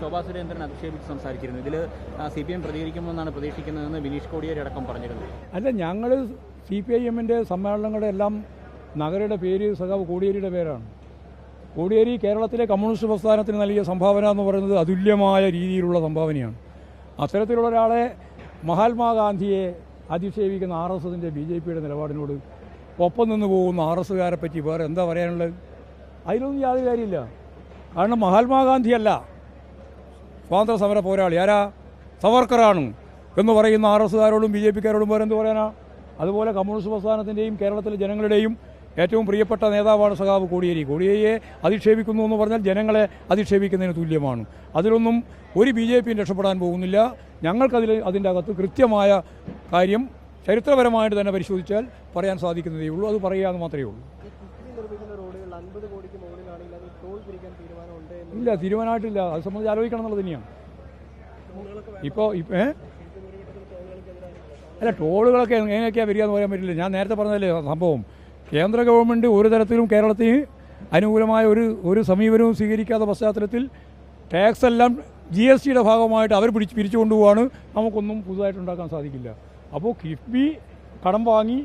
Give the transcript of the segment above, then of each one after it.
ശോഭാ സുരേന്ദ്രൻ അധിക്ഷേപിച്ച് സംസാരിച്ചിരുന്നു. ഇതിൽ C P M പ്രതികരിക്കുമെന്നാണ് പ്രതീക്ഷിക്കുന്നതെന്ന് വിനീഷ് കോടിയേരി അടക്കം പറഞ്ഞിരുന്നു. അല്ല ഞങ്ങൾ സി പി ഐ എമ്മിന്റെ സമ്മേളനങ്ങളുടെ എല്ലാം നഗരയുടെ പേര് സഖാവ് കോടിയേരിയുടെ പേരാണ്. കോടിയേരി കേരളത്തിലെ കമ്മ്യൂണിസ്റ്റ് പ്രസ്ഥാനത്തിന് നൽകിയ സംഭാവന എന്ന് പറയുന്നത് അതുല്യമായ രീതിയിലുള്ള സംഭാവനയാണ്. അത്തരത്തിലുള്ള ഒരാളെ മഹാത്മാഗാന്ധിയെ അധിക്ഷേപിക്കുന്ന ആർ എസ് എസിന്റെ ബി ജെ പിയുടെ നിലപാടിനോട് ഒപ്പം നിന്ന് പോകുന്ന ആർ എസ് കാരെ പറ്റി വേറെ എന്താ പറയാനുള്ളത്? അതിലൊന്നും യാതൊരു കാര്യമില്ല. കാരണം മഹാത്മാഗാന്ധിയല്ല. സ്വാതന്ത്ര്യ സമര പോരാളി. ആരാ? സവർക്കറാണ് എന്ന് പറയുന്ന ആർ എസ്സുകാരോടും ബി ജെ പിക്കാരോടും വേറെ എന്ത് പറയാനാ? അതുപോലെ കമ്മ്യൂണിസ്റ്റ് പ്രസ്ഥാനത്തിന്റെയും കേരളത്തിലെ ജനങ്ങളുടെയും ഏറ്റവും പ്രിയപ്പെട്ട നേതാവാണ് സഖാവ് കോടിയേരി. കോടിയേരിയെ അധിക്ഷേപിക്കുന്നു എന്ന് പറഞ്ഞാൽ ജനങ്ങളെ അധിക്ഷേപിക്കുന്നതിന് തുല്യമാണ്. അതിലൊന്നും ഒരു ബി ജെ പിയും രക്ഷപ്പെടാൻ പോകുന്നില്ല. ഞങ്ങൾക്കതിൽ അതിന്റെ അകത്ത് കൃത്യമായ കാര്യം ചരിത്രപരമായിട്ട് തന്നെ പരിശോധിച്ചാൽ പറയാൻ സാധിക്കുന്നതേ ഉള്ളൂ അത് പറയുക എന്ന് മാത്രമേ ഉള്ളൂ. അൻപത് കോടിക്ക് മുകളിലാണെങ്കിൽ അത് ടോൾ പിരിക്കാൻ തീരുമാനമുണ്ട് എന്ന് ഇല്ല തീരുമാനമായിട്ടില്ല. അത് സംബന്ധിച്ച് ആലോചിക്കണം എന്നുള്ളത് തന്നെയാണ്. ഇപ്പോൾ ഏ? അല്ല ടോളുകളൊക്കെ എങ്ങനെയൊക്കെയാണ് വരിക എന്ന് പറയാൻ പറ്റില്ല. ഞാൻ നേരത്തെ പറഞ്ഞതല്ലേ സംഭവം. കേന്ദ്ര ഗവൺമെന്റ് ഒരു തരത്തിലും കേരളത്തിന് അനുകൂലമായ ഒരു ഒരു സമീപനവും സ്വീകരിക്കാത്ത പശ്ചാത്തലത്തിൽ ടാക്സ് എല്ലാം ജി എസ് ടിയുടെ ഭാഗമായിട്ട് അവർ പിടിച്ച് പിരിച്ചു കൊണ്ടുപോവാണ്. നമുക്കൊന്നും പുതുതായിട്ട് ഉണ്ടാക്കാൻ സാധിക്കില്ല. അപ്പോൾ കിഫ്ബി കടം വാങ്ങി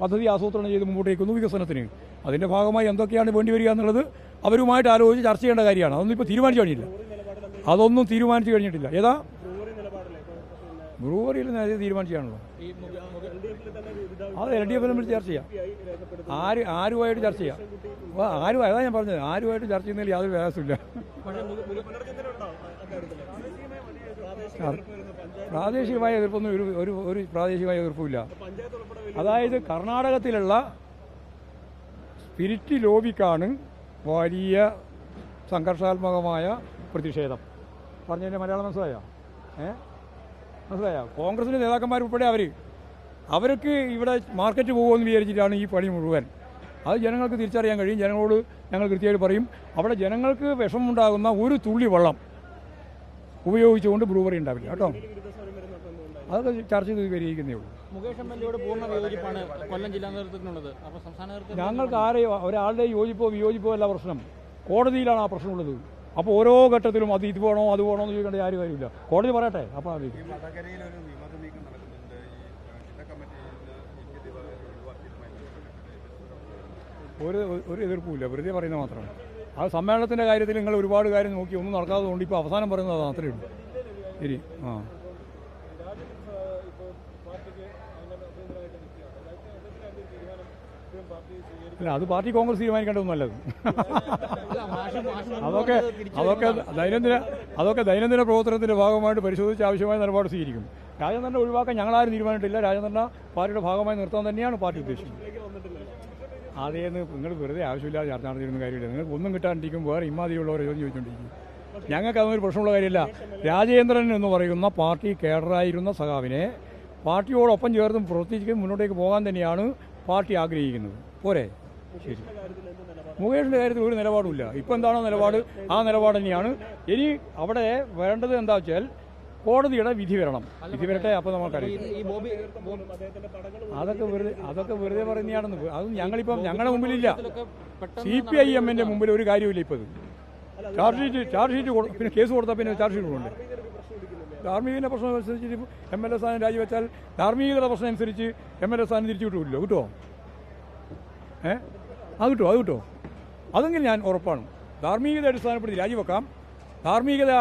പദ്ധതി ആസൂത്രണം ചെയ്ത് മുമ്പോട്ടേക്കുന്നു വികസനത്തിന്. അതിന്റെ ഭാഗമായി എന്തൊക്കെയാണ് വേണ്ടി വരിക എന്നുള്ളത് അവരുമായിട്ട് ആലോചിച്ച് ചർച്ച ചെയ്യേണ്ട കാര്യമാണ്. അതൊന്നും ഇപ്പോൾ തീരുമാനിച്ചു കഴിഞ്ഞില്ല അതൊന്നും തീരുമാനിച്ചു കഴിഞ്ഞിട്ടില്ല. ഏതാ? ബ്രൂവറിയിൽ നേരെ തീരുമാനിച്ചാണല്ലോ. അത് എൽ ഡി എഫിലും വിളിച്ച് ചർച്ച ചെയ്യാം. ആര് ആരുമായിട്ട് ചർച്ച ചെയ്യാം? ആരും അതാ ഞാൻ പറഞ്ഞത്. ആരുമായിട്ട് ചർച്ച ചെയ്യുന്നതിൽ യാതൊരു വ്യത്യാസമില്ല പ്രാദേശികമായ എതിർപ്പൊന്നും ഒരു ഒരു പ്രാദേശികമായ എതിർപ്പുമില്ല. അതായത് കർണാടകത്തിലുള്ള സ്പിരിറ്റ് ലോബിക്കാണ് വലിയ സംഘർഷാത്മകമായ പ്രതിഷേധം. പറഞ്ഞതിന്റെ മലയാളം മനസ്സിലായോ? ഏ? മനസ്സിലായോ? കോൺഗ്രസിന്റെ നേതാക്കന്മാർ ഉൾപ്പെടെ അവർ അവർക്ക് ഇവിടെ മാർക്കറ്റ് പോകുമെന്ന് വിചാരിച്ചിട്ടാണ് ഈ പണി മുഴുവൻ. അത് ജനങ്ങൾക്ക് തിരിച്ചറിയാൻ കഴിയും. ജനങ്ങളോട് ഞങ്ങൾ കൃത്യമായിട്ട് പറയും. അവിടെ ജനങ്ങൾക്ക് വിഷമമുണ്ടാകുന്ന ഒരു തുള്ളി വെള്ളം ഉപയോഗിച്ചുകൊണ്ട് ബ്രൂവറി ഉണ്ടാവില്ല. കേട്ടോ? അതൊക്കെ ചർച്ച ചെയ്ത് പരിഹരിക്കുന്നേ ഉള്ളൂ. മുകേഷ് എം എൽ എയോട് പൂർണ വിയോജിപ്പാണ് കൊല്ലം ജില്ലാ നേതൃത്വത്തിനുള്ളത്. അപ്പോൾ സംസ്ഥാന നേതൃത്വം ഞങ്ങൾക്ക് ആരെയോ ഒരാളുടെ യോജിപ്പോ വിയോജിപ്പോ അല്ല പ്രശ്നം. കോടതിയിലാണ് ആ പ്രശ്നമുള്ളത്. അപ്പോൾ ഓരോ ഘട്ടത്തിലും അത് ഇത് വേണോ അത് വേണോ എന്ന് ചോദിക്കേണ്ട ആരും കാര്യമില്ല. കോടതി പറയട്ടെ അപ്പോൾ വടകരയിൽ ഒരു ഒരു ഒരു എതിർപ്പുമില്ല. വെറുതെ പറയുന്നത് മാത്രമാണ്. ആ സമ്മേളനത്തിന്റെ കാര്യത്തിൽ നിങ്ങൾ ഒരുപാട് കാര്യം നോക്കി ഒന്നും നടക്കാതെ കൊണ്ട് ഇപ്പോൾ അവസാനം പറയുന്നത് അത് ഉള്ളൂ. ശരി. ആ. അല്ല അത് പാർട്ടി കോൺഗ്രസ് തീരുമാനിക്കേണ്ടതൊന്നും നല്ലത്. അതൊക്കെ അതൊക്കെ ദൈനംദിന അതൊക്കെ ദൈനംദിന പ്രവർത്തനത്തിന്റെ ഭാഗമായിട്ട് പരിശോധിച്ച് ആവശ്യമായ നിലപാട് സ്വീകരിക്കും. രാജേന്ദ്രനെ ഒഴിവാക്കാൻ ഞങ്ങളാരും തീരുമാനിച്ചിട്ടില്ല. രാജേന്ദ്രനെ പാർട്ടിയുടെ ഭാഗമായി നിർത്താൻ തന്നെയാണ് പാർട്ടി ഉദ്ദേശിക്കുന്നത് അതേന്ന് നിങ്ങൾ വെറുതെ ആവശ്യമില്ലാതെ ചർച്ച നടത്തിയിരുന്ന കാര്യമില്ല. നിങ്ങൾക്ക് ഒന്നും കിട്ടാണ്ടിരിക്കും വേറെ ഇമാതിരിയുള്ളവരെ ചോദ്യം ചോദിച്ചുകൊണ്ടിരിക്കും ഞങ്ങൾക്ക് അതൊന്നും ഒരു പ്രശ്നമുള്ള കാര്യമില്ല. രാജേന്ദ്രൻ എന്ന് പറയുന്ന പാർട്ടി കേഡറായിരുന്ന സഖാവിനെ പാർട്ടിയോടൊപ്പം ചേർന്ന് പ്രവർത്തിച്ച് മുന്നോട്ടേക്ക് പോകാൻ തന്നെയാണ് പാർട്ടി ആഗ്രഹിക്കുന്നത്. പോരെ? ശരി. മുകേഷിന്റെ കാര്യത്തിൽ ഒരു നിലപാടുമില്ല. ഇപ്പം എന്താണോ നിലപാട്? ആ നിലപാട് തന്നെയാണ്. ഇനി അവിടെ വേണ്ടത് എന്താ വെച്ചാൽ കോടതിയുടെ വിധി വരണം. വിധി വരട്ടെ? അപ്പോൾ നമുക്കറിയാം അതൊക്കെ വെറുതെ അതൊക്കെ വെറുതെ പറയുന്നതാണെന്ന് അത് ഞങ്ങളിപ്പം ഞങ്ങളുടെ മുമ്പിലില്ല. സി പി ഐ എമ്മിന്റെ മുമ്പിൽ ഒരു കാര്യമില്ല ഇപ്പോൾ ഇത് ചാർജ് ഷീറ്റ് ചാർജ് ഷീറ്റ് പിന്നെ കേസ് കൊടുത്താൽ പിന്നെ ചാർജ് ഷീറ്റ് കൊടുക്കണ്ടേ? ധാർമ്മികന്റെ പ്രശ്നം അനുസരിച്ച് എം എൽ എ സ്ഥാനം രാജിവെച്ചാൽ ധാർമ്മികതയുടെ പ്രശ്നം അനുസരിച്ച് എം എൽ എ സ്ഥാനം തിരിച്ചു കിട്ടുമല്ലോ കിട്ടുമോ ഏ? അത് കിട്ടുമോ അത് കിട്ടുമോ അതെങ്കിൽ ഞാൻ ഉറപ്പാണ്. ധാർമ്മികത അടിസ്ഥാനപ്പെടുത്തി രാജിവെക്കാം. ധാർമ്മികത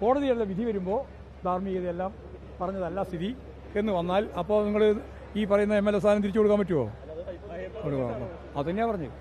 കോടതിയുടെ വിധി വരുമ്പോൾ ധാർമ്മികതയെല്ലാം പറഞ്ഞതല്ല സ്ഥിതി എന്ന് വന്നാൽ അപ്പോൾ നിങ്ങൾ ഈ പറയുന്ന എം എൽ എ സ്ഥാനം തിരിച്ചു കൊടുക്കാൻ പറ്റുമോ അത് തന്നെയാണ് പറഞ്ഞത്.